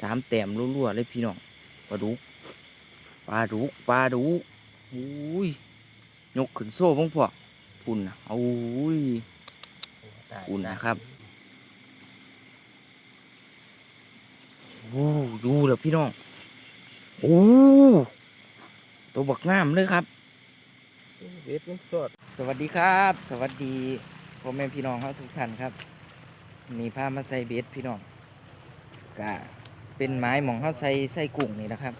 สามแต้มรัวๆเลยพี่น้องปลาดุกปลาดุกปลาดุกอุ้ยยกขึ้นโซ่บ้งพอพุ่นนะโอ้ยอุ่นนะครับโอ้ดูแล้วพี่น้องโอ้ตัวบักน้ำเลยครับเบ็ดมันสดสวัสดีครับ สวัสดีพ่อแม่พี่น้องครับทุกท่านครับนี่พามาใส่เบ็ดพี่น้องกะ เป็นไม้หมองเขาใส่ใส่กุ้งนี่นะครับ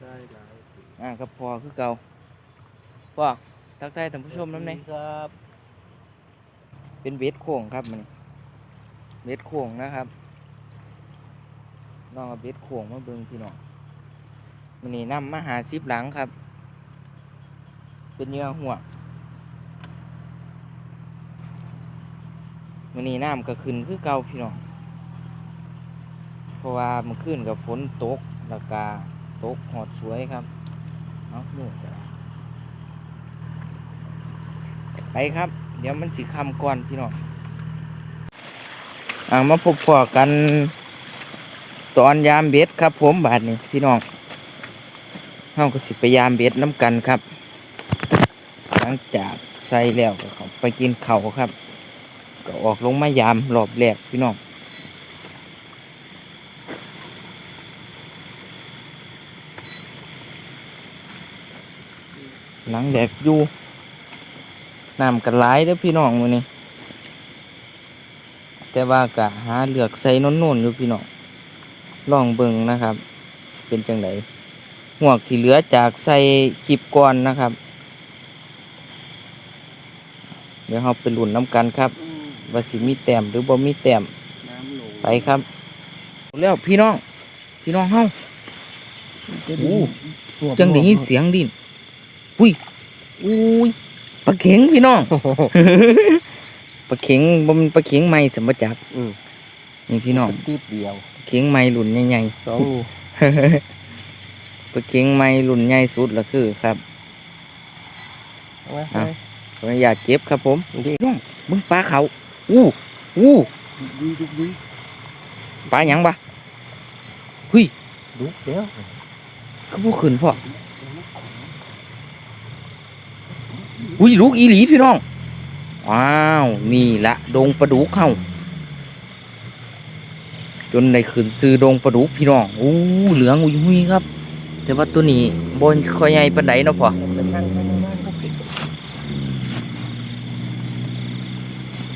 ได้หลายอ่าก็พอคือเก่าพ่อทักทายท่านผู้ชมน้ำในครับเป็นเบ็ดโค้งครับมันเบ็ดโค้งนะครับลองเอาเบ็ดโค้งมาเบิ่งพี่น้องมันนี่นำมาหาซิบหลังครับ เป็นเหยื่อหัวมันนี่น้ำก็ขึ้นคือเก่าพี่น้อง เพราะว่ามันขึ้นกับฝนตกแล้วก็ตกหอดสวยครับเอาหนูกไปครับ เดี๋ยวมันสิคำก่อนพี่น้องอ่ามาพบพอกันตอนยามเบ็ดครับ ผมบาดนี้พี่น้องเฮาก็สิไปยามเบ็ดน้ำกันครับ หลังจากใส่แล้วก็เขาไปกินเขาครับ ก็ออกลงมายามรอบแรกพี่น้อง หลังแดกอยู่น้ำกันหลายเด้อพี่น้องมื้อนี้แต่ว่ากะหาเลือกใส่นนๆอยู่พี่น้องลองเบิ่งนะครับ เป็นจังไดหวกที่เหลือจากใส่คลิปก่อนนะครับ เดี๋ยวเราไปหลุ้นน้ำกันครับว่าสิมีแต้มหรือบ่มีแต้มไปครับแล้วพี่น้อง พี่น้องเฮาจังได้ยินเสียงดิน อุ้ยอุ้ยปลาเข็งพี่น้องปลาเข็งบ่แมันปลาเข็งใหม่สมบัจักอืมนี่พี่น้องติดเดียวปลาเข็งใหม่รุ่นใหญ่สองๆปลาเข็งใหม่รุ่นใหญ่สุดละคือครับเอาไว้อะขออนุญาตเก็บครับผมดีพี่น้องมึงปลาเขาอู้อู้ดุยดุยดุยปลาหยังปะเฮ้ยดุเดี๋ยวเขาพูขึ้นพ่อ อุ้ยลูกอีหลีพี่น้อง ว้าว นี่ละดงปลาดุกเข้า จนได้ขึ้นซื้อดงปลาดุกพี่น้องอู้เหลืองอุ้ยหุยครับ แต่ว่าตัวนี้บนคอยใหญ่ปานใดเนาะพ่อไปช่างไปช่างไป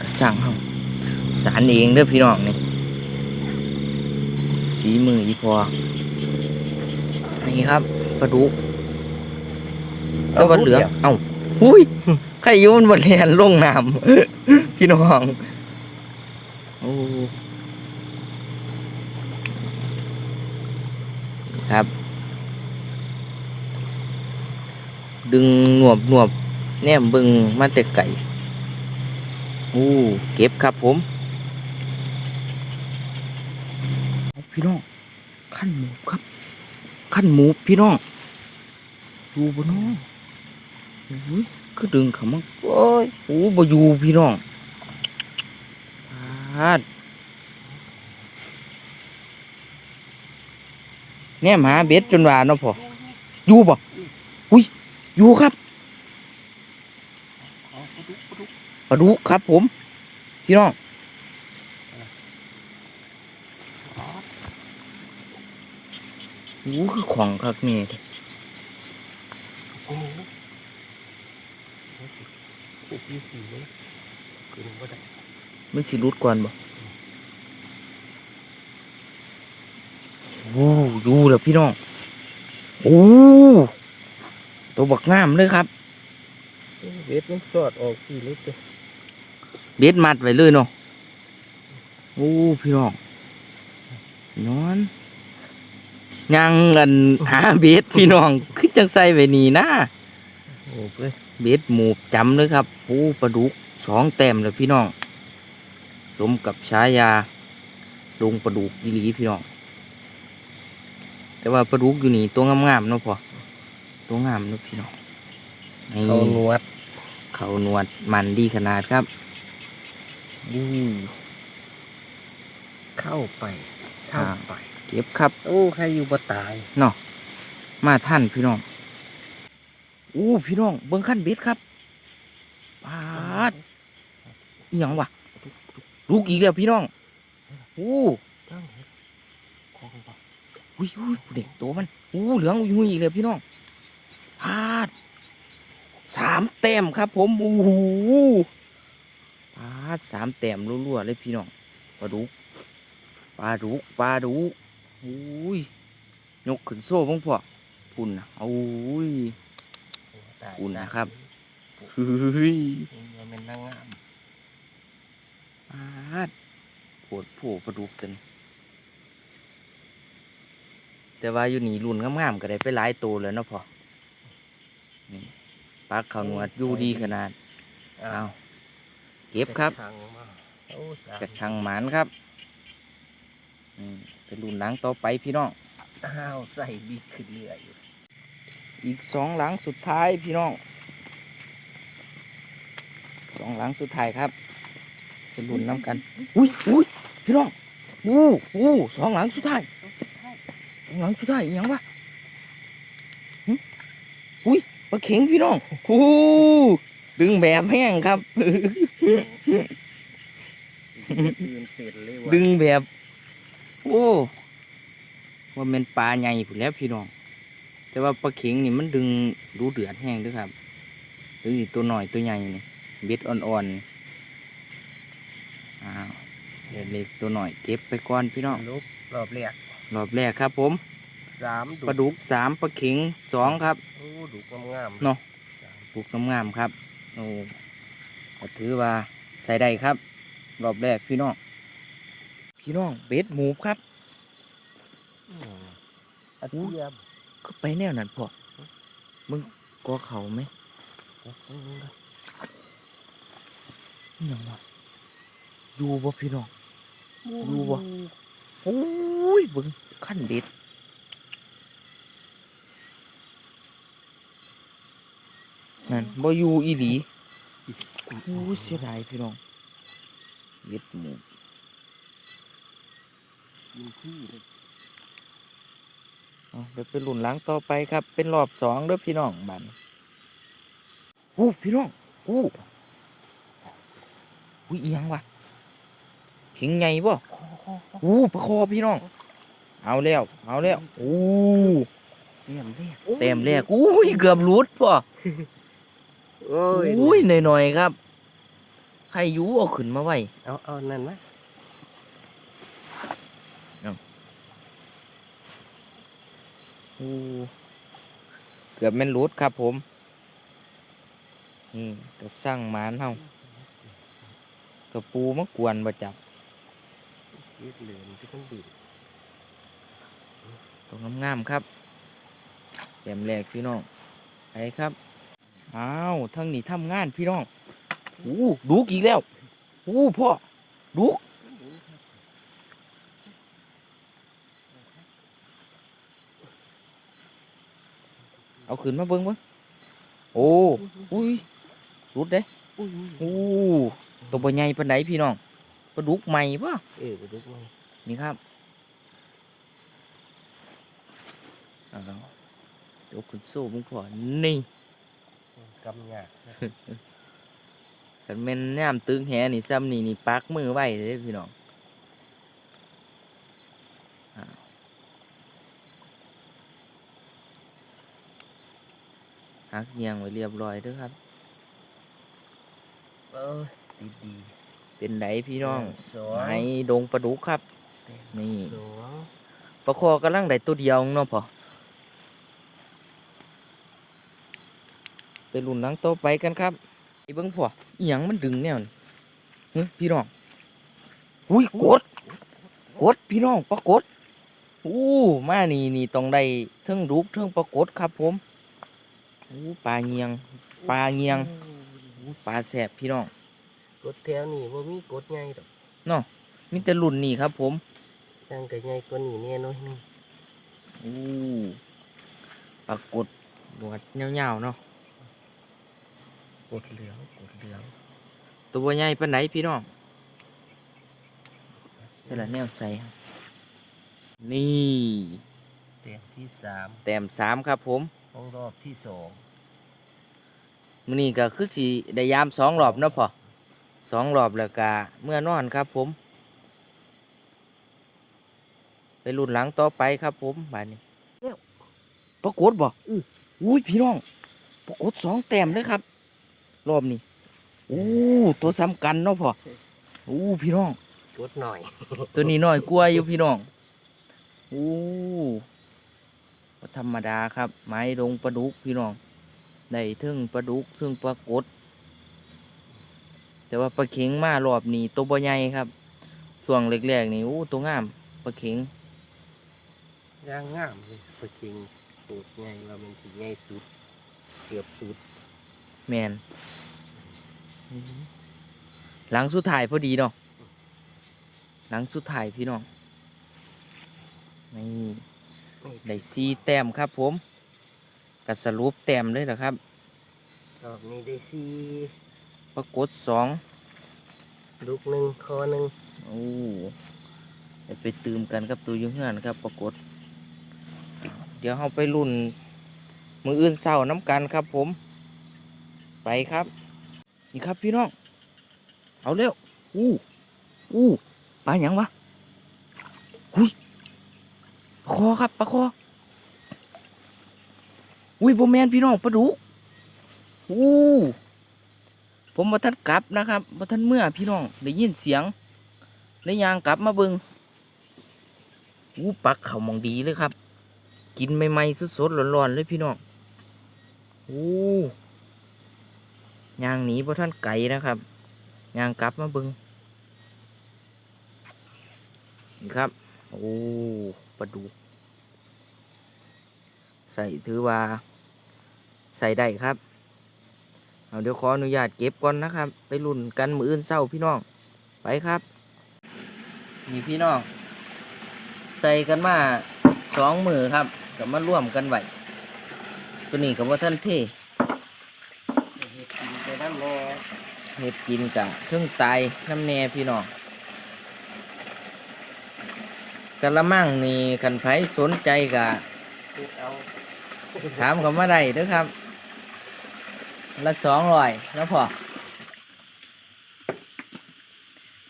ก็สั่งเฮาสารเองเด้อพี่น้องนี่สีมืออีพอนี่ครับปลาดุกแต่ว่าเหลืองเอ้า หุ้ยใครอยุ่มันบนเรียนลงน้ำพี่น้องโอ้ครับ ดึงหนวบหนวบแนมเบึงมาแต่ไก่อู้เก็บครับผม พี่น้องขั้นหมูครับ ขั้นหมูพี่น้องอยู่บนน้อง ก็ดึงเขามาโอ้ยโอ้บอยู่พี่น้องพาดแนมหาเบ็ดจนว่าเนาะพ่ออยู่บ่อุ้ยอยู่ครับปลาดุกครับผม พี่น้องโอ้คือของครับนี่โอ้โหติดยี่สี่เลยคือบ่ได้มันสิรุดก่อนบ่โอ้อยู่แล้วพี่น้อง โอ้ตัวบักน้ำเลยครับ เบ็ดมันสดออกกี่ลิตรเลยเบ็ดมัดไว้เลยเนาะโอ้พี่น้องนอนยังเงินหาเบ็ดพี่น้อง คือจังใส่ไว้นี่นะโอ้เลย เบ็ดหมูจำเลยครับโอ้ปลาดุกสองแต้มเลยพี่น้อง สมกับฉายาดงปลาดุกอีหลีพี่น้อง แต่ว่าปลาดุกอยู่นี่ตัวงามๆเนาะพอตัวงามเนาะพี่น้องนี่เขาหนวด เขาหนวดมันดีขนาดครับอู้เข้าไปททำไป เก็บครับ โอ้ใครอยู่บ่ตายเนาะมาท่านพี่น้อง อู้พี่น้องเบิ้งขั้นเบ็ดครับปาดอหยังวะลูกอีกแล้วพี่น้องอู้จ้งเห็ดของบ่อุ้ยอุ้ยเด็กตัวมันอู้เหลืองอุ้ยอีกแล้วพี่น้องพาดสามแต้มครับ ผมโอ้โหพาดสามแต้มรัวๆเลยพี่น้องปลาดุกปลาดุกปลาดุกอุ้ยยกขึ้นโซ่บ้งพ่อพุ่นนะโอ้ย อุ่นนะครับเฮ้ยมันเป็นนางงามพาดโผดโผปลาดุกกันแต่ว่าอยู่นี่รุ่นงามๆก็ได้ไปหลายตัวแล้วเนาะพ่อนี่ปลาขาวหนวดอยู่ดีขนาดอ้าเอาวเก็บครับกะชังมาโอ้สามกระชังหมานครับอืมเป็นรุ่นหลังต่อไปพี่น้องอ้าวใส่บีขึ้นเรื่อยอยู่ อีกสองหลังสุดท้ายพี่น้องสองหลังสุดท้ายครับ จะรุ่นน้ำกัน อุ้ยอุ้ยพี่น้องอู้อู้สองหลังสุดท้ายสองหลังสุดท้ายยังวะอุ้ยปลาเข็งพี่น้องอู้ดึงแบบแห้งครับ ดึงแบบ โอ้ว่าเป็นปลาใหญ่ผุนแล้วพี่น้อง แต่ว่าปลาเข็งนี่มันดึงรู้เดือดแห้งเด้วยครับดึงอีกตัวหน่อยตัวใหญ่นี่เบ็ดอ่อนๆอ้าวเดี๋ยวเล็กตัวหน่อยเก็บไปก่อนพี่น้องลุกรอบแรกรอบแรกครับผมสามปลาดุกสามปลาเข็งสองครับโอ้ดุกงามๆเนาะปลูกงามๆครับโอ้ก็ถือว่าใส่ได้ครับ รอบแรกพี่น้องพี่น้องเบ็ดหมูครับอืมอาเทียม ก็ไปแนวนั้นพอมึงกอเขาไหมเอาตรงนี้นะอิหยังวะอยู่บ่พี่น้องดูบ่โอ้ยเบิ่งขั้นเด็ดนั่นบ่อยู่อีหลีโอ้ยเสียดายพี่น้องเบ็ดหมูกินที่เลย เอาเดี๋ยวไปหลุนหล้างต่อไปครับ เป็นรอบสองเด้อพี่น้องบัดนโอ้พี่น้องโอ้อุ้ยอิหยังวะเข็งไงบ่คอคอคออู้ประคอพี่น้อง เอาแล้ว เอาแล้วโอ้เต็มแรกเต็มแรกอุ้ยเกือบหลุดป่ะโอ้ยอุ้ยหน่อยๆครับ ใครอยูเอาขึ้นมาไว้ เอาเอานั่นนะโเกือบแม่นหลุดครับผม นี่กระสั่งหมานเฮากระปูมากวนประจับยืดเหลืองที่ต้องบีบตรงงามๆครับเต็มแรกพี่น้องไปครับ อ้าวทั้งนี้ทำงานพี่น้อง อู้ ดุกอีกแล้ว อู้พ่อ ดุก เอาขึ้นมาเบิ้งเบิ้งโอ้อุ้ยรุดเด้อุ้ยอู้ตัวบ่ใหญ่ปานใดพี่น้องปลาดุกใหม่ปะเออไปดูมันนี่ครับเอาเดี๋ยวขึ้นสู้มึงพ่อนี่กำยากนะคันแม่นย่ามตึงแหนี่ซ้ำนี่นี่ปักมือไว้เลยพี่น้องอ้าว หักเงียงไว้เรียบร้อยเด้อครับเออดีดีเป็นไดพี่น้องสองไห้ดงปลาดุกครับ นี่สองปลาคอกำลังได้ตัวเดียวเนาะพอไปรุ่นหนังต่อไปกันครับไอ้เบิ้งพออีหยังมันดึงแนวนี่เฮ้ยพี่น้องอุ้ยกดกดพี่น้องปรากฏอู้มานี่นี่ต้องได้เทิงดุกเทิงปรากฏครับผม อู้ปลาเงียง ปลาเงียงอู้ปลาแสบพี่น้องกดแถวนี่ว่ามีกดไงดอกมีแต่รุ่นนี่ครับ ผมยังกับไงกว่านี่แน่น้อยหนึงอู้ปรากฏหนวดยาวๆเนาะกดเหลืองกดเหลืองตัวใหญ่ปานไหนพี่น้องแต่ละแนวใส่ครับนี่เต็มที่สามแต้มสามครับผม ของรอบที่สอง มื้อนี้ก็คือสิได้ยามสองรอบเนาะพอสองรอบแล้วก็เมื่อนอนครับผม ไปรุ่นหลังต่อไปครับผมบานนี้ปรากฏบ่อืออุ้ยพี่น้องปรากฏสองแต้มเลยครับ รอบนี้อู้ตัวสำคัญเนาะพ่ออู้พี่น้องกดหน่อย ตัวนี้น้อยกลัวาอยู่พี่น้องอู้บ่ธรรมดาครับ ไม้ดงปลาดุกพี่น้อง ได้เทึ่งปลาดุกเทึ่งปลากดแต่ว่าปลาเข็งมารอบนี้ตัวบ่ใหญ่ครับส่วงแรกๆนี่อู้ตัวงามปลาเข็งย่างงามเลยปลาคิงปูดใหญ่ว่ามันสิใหญ่สุดเกือบสุดแมนหลังสุดท้ายพอดีเนาะหลังสุดท้ายพี่น้องนี่ได้ซีแต้มครับผม กัสรุปแต้มเลยนะครับรอบนี้ได้สี่ปรากฏสองลูกหนึ่งคอหนึ่งโอ้ได้ไปตืมกันกับตัวอยุ่งงานครับ ปรากฏ เดี๋ยวเราไปรุ่น มืออื่นเศร้าน้ำกันครับผม ไปครับ นี่ครับพี่น้อง เอาเร็วอู้อู้ปลาหยังวะหุยปลาคอครับปลาคอ อุ้ยโบแมนพี่น้องปลาดุกอู้ผมมาทันกลับนะครับมาทันเมื่อพี่น้องได้ยินเสียงได้ยางกลับมาเบิงอู้ปักเขามองดีเลยครับ กินใหม่ๆสดๆร้อนๆเลยพี่น้องอู้ยางหนีพระท่านไก่นะครับยางกลับมาเบิงนี่ครับโอ้ปลาดูใส่ถือว่า ใส่ได้ครับเอาเดี๋ยวขออนุญาตเก็บก่อนนะครับ ไปรุ่นกันมืออื่นเศร้าพี่น้องไปครับ นี่พี่น้องใส่กันมาสองมือครับกับมาร่วมกันไว้ตัวนี้กับว่าท่านเท่เห็ดกินไปน้ำแน่เห็ดกินกะเครื่องไตน้ำแน่พี่น้องกะละมังนี่ขันไผสนใจกะเห็ดเอาถามเขามาได้เด้อครับ ละสองร้อยแล้วพอ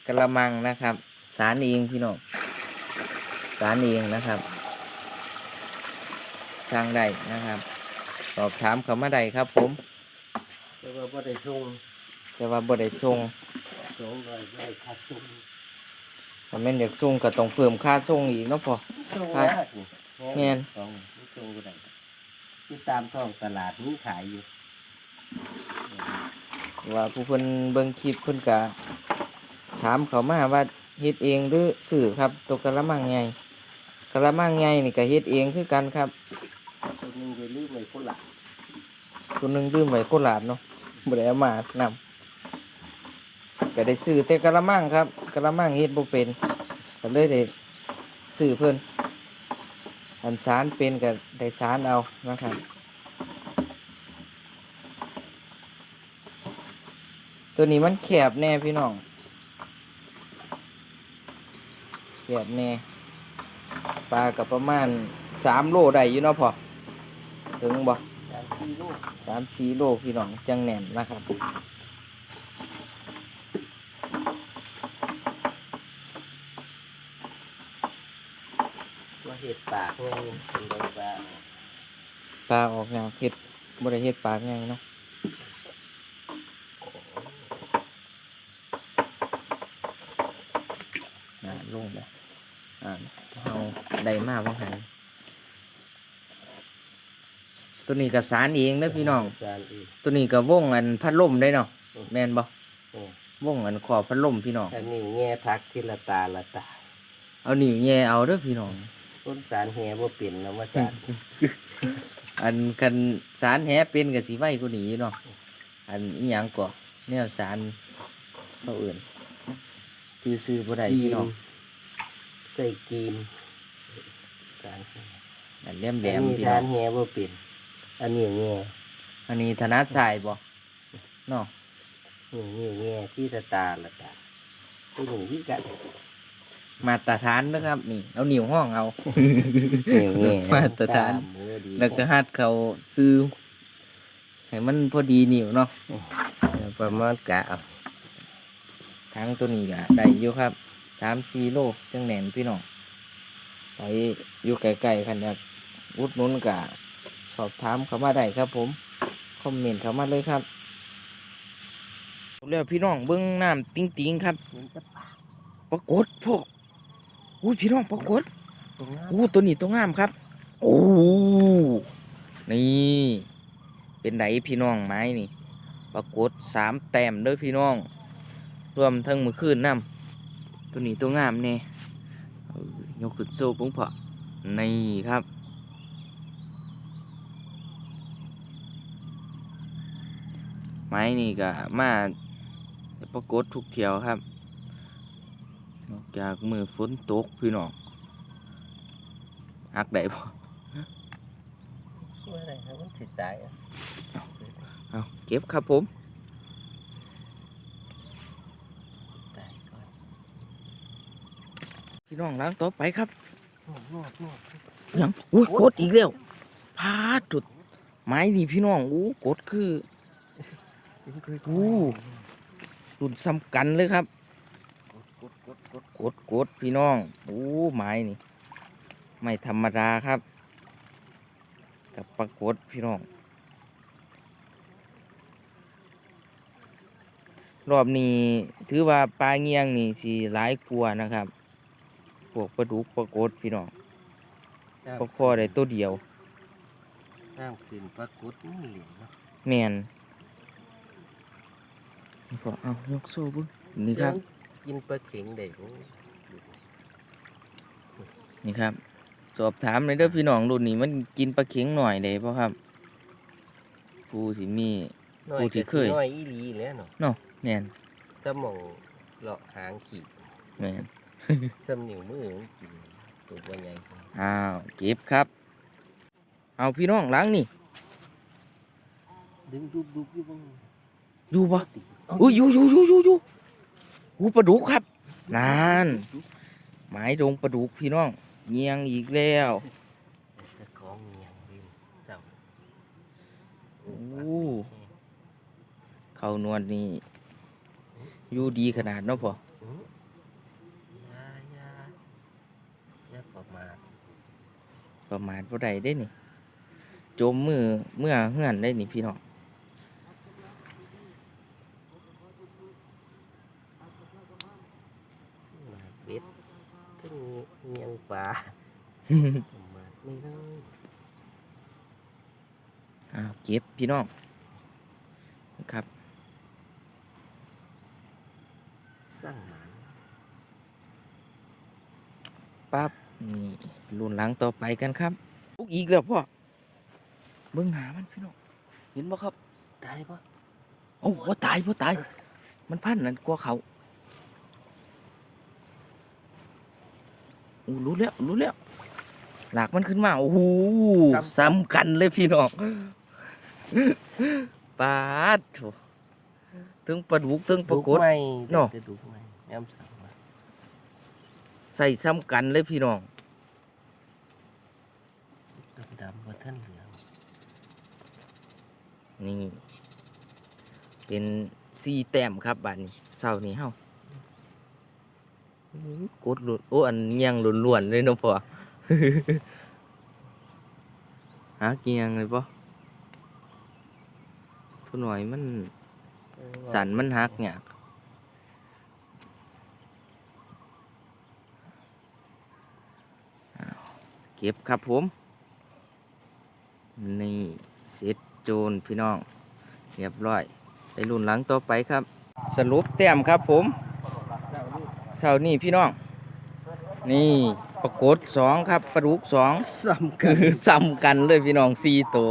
กระมังนะครับ สารเองพี่น้องสารเองนะครับสร้างได้นะครับ สอบถามเขามาได้ครับผมแต่ว่าบ่ได้ส่งแต่ว่าบ่ได้ส่งสองร้อยบ่ได้ค่าส่งถ้าแม่นอยากส่งก็ต้องเพิ่มค่าส่งอีกเนาะพอส่งครับยากนี่แม่นสองไม่ส่งบ่ได้ที่ตามท้องตลาดมีขายอยู่ ว่าผู้เพิ่นเบิ่งคลิปเพิ่นก็ถามเขามาว่าเฮ็ดเองหรือสื่อครับตัวกระมังใหญ่กระมังใหญ่นี่ก็เฮ็ดเองคือกันครับคนหนึงไปลืมไว้คนละตัวหนึงลืมไว้โคราชเนาะบ่ได้เอามานำก็ได้ซื้อแต่กระมังครับกระมังเฮ็ดบ่เป็นก็เลยได้ซื้อเพิ่นอันสารเป็นก็ได้สารเอานะครับ ตัวนี้มันแคบแน่พี่น้องแคบแน่ปลากับประมาณสามโลได้อยู่เนาะพอถึงบ่สามสี่ลูกสามสี่โลพี่น้องจังแน่นนะครับว่าเห็ดปากไงเป็นใบปลาปลาออกแนวเห็ดบริเฮ็ดปลาไงเนาะอ่าลงเลยอ่าเอา ได้มากว่าหันตัวนี้ก็สารเองนะพี่น้อง สารอีก ตัวนี้ก็วงอันพัดลมได้เนาะแม่นบ่โอ้วงอันขอบพัดลมพี่น้อง อันนี้แง่พักทีละตาละตาเอานิ้วแย่เอาเด้อพี่น้อง ต้นสารแห่บ่เป็นแล้วมาสารอันกันสารแหเป็นกับสีไว้กูหนีอยู่เนาะ อันอีหยังก่อแนวสารเขาอื่นชื่อซื้อบ่ได้กีพี่น้อมง ใส่กีมสารแห่ อันแหลมแหลอันมนี้พี่สาน้อรงแห่บ่เป็นอันนี้แง่อันนี้ธนัดสายบ่เนาะนี่นี่แง่ที่ละตาละตาตัวหนึ่งที่กันมาตรฐานนะครับ นี่ เอานิ้วห้องเอา นี่มาตรฐานมือดีแล้วก็หัดเขาซื้อให้มันพอดีนิ้วเนาะประมาณกะเอาทั้งตัวนี้ก็ได้อยู่ครับสามสี่โลจังแหนนพี่น้อง ไปอยู่ไกลๆกันครับอุดหนุนกะสอบถามเขามาได้ครับ ผมคอมเมนต์เขามาเลยครับแล้วพี่น้องเบิ้งน้ำติ้งติงครับปรากฏพวกอุ้ยพี่น้องปรากฏอู้ตัวนี้ตัวงามครับโอ้นี่เป็นไดพี่น้องไม้นี่ปรากฏสามแต้มเด้อพี่น้อง รวมทั้งมือคืนน้ำตัวนี้ตัวงามแน่เออ ยกขึ้นโซ่ปุ้งเพาะนี่ครับ ไม้นี่ก็มาปรากฏทุกเที่ยวครับ นอกจากมือฝนตกพี่น้องหักได้บ่ว่าอะไรครับมันสิตายอะเอาเก็บครับผม ตายก่อน พี่น้องล้างต่อไปครับนวดนวดนวดยังอุ้ยกดอีกแล้วพาดจุดไม้นี่พี่น้องอู้กดคืออู้รุ่นซ้ำกันเลยครับกดกดกดกดกดพี่น้องอู้ไม้นี่ ไม่ธรรมดาครับ กับปรากฏพี่น้อง รอบนี้ถือว่าปลาเงียงนี่สิหลายกลัวานะครับ พวกปลาดุกปรากฏพี่น้องปลาคอได้ตัวเดียวน้ำขึ้นปรากฏนี่เหลืองเนาะแมนนี่พอเอายกโซ่เบึ้งนี่ครับ กินปลาเข็งได้โอ้นี่ครับ สอบถามเลยเด้อพี่น้องรุ่นนี้มันกินปลาเข็งหน่อยได้ป่ะครับผู้ที่มีน้อยผู้ที่ก็เคยน้อยอีหลีแหล้วเนาะแมนสมองเลาะหางขีดแมน สมนิ้วมือมันกินตัวบ่ใหญ่กว่าอ้าวเก็บครับ เอาพี่น้องล้างนี่ดึงดุบดุบอยู่บ้างอยู่ปะอุ้ยอยู่อยู่อยู่อยู่อยู่อู้ปลาดุกครับนานหมายดงปลาดุกพี่น้องเงียงอีกแล้วตะของเงียงดินเจ้าโอ้เขานวลนี่อยู่ดีขนาดเนาะพอ อื้อยาอยาอย่า ประมาทประมาณบ่ได้ได้นี่จมมือเมื่อเฮือนได้นี่พี่น้องมาเบ็ดก็มีเงียงปลาประมาทไม่ได้อ้าวเก็บพี่น้องนะครับสร้างหมันปั๊บ นี่รุ่นหลังต่อไปกันครับปุ๊กอีกแล้วพ่อเบิ่งหามันพี่น้องเห็นบ่ครับตายปะโอ้ว่าตายว่าตาย มันพันนั่นกลัวเขาโอ้รู้แล้วรู้แล้วหลากมันขึ้นมา โอ้โหซ้ำกันเลยพี่น้องปาดโถถึงปลาดุกถึงปรากฏไม่เนาะจะดุไม่ย้ำสั่งมาใส่ซ้ำกันเลยพี่น้อง ดำดำๆว่าท่านเหลืองนี่ เป็นซีแต้มครับบัดนี้เสาร์นี้เฮาอื้อกดหลุดโอ้อันเงียงล้วนเลยเนาะพ่อหาเกียงเลยปะทุนหน่อยมันสันมันหักเนี่ยเก็บครับผม นี่เสร็จโจนพี่น้อง เรียบร้อย ไปรุ่นหลังต่อไปครับ สรุปแต้มครับผมเสาร์นี้พี่น้อง นี่ปรากฏสองครับปลาดุกสองซ้ำกัคืนอซ้ำกันเลยพี่น้องสี่ตัว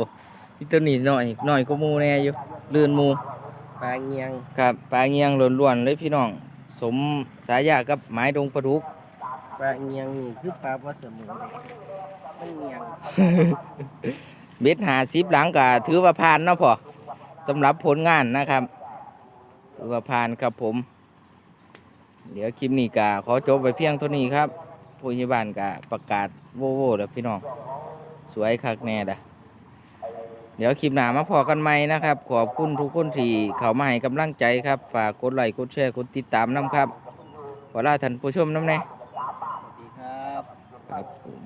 พี่ตัวนี้หน่อยหน่อยก็มูแน่อยู่เลื่อนหมูปลาเงียงครับปลาเงียงล้วนๆเลยพี่น้อง สมสายากับไม้ดงปลาดุกปลาเงียงนี่คือปลาวัสมุนมันเงียง เบ็ดหาสิบหลังก็ถือว่าผ่านเนาะพอสำหรับผลงานนะครับถือว่าผ่านครับผม เดี๋ยวคลิปนี้กะขอจบไปเพียงเท่านี้ครับผู้ใหญ่บ้านกะประกาศโว้โว้แล้วพี่น้อง สวยคักแน่ดะเดี๋ยวคลิปหน้ามาพอกันใหม่นะครับ ขอบคุณทุกคนที่เข้ามาให้กำลังใจครับ ฝากกดไลค์กดแชร์กดติดตามน้ำครับ ขอลาท่านผู้ชมน้ำแน่สวัสดีครับครับ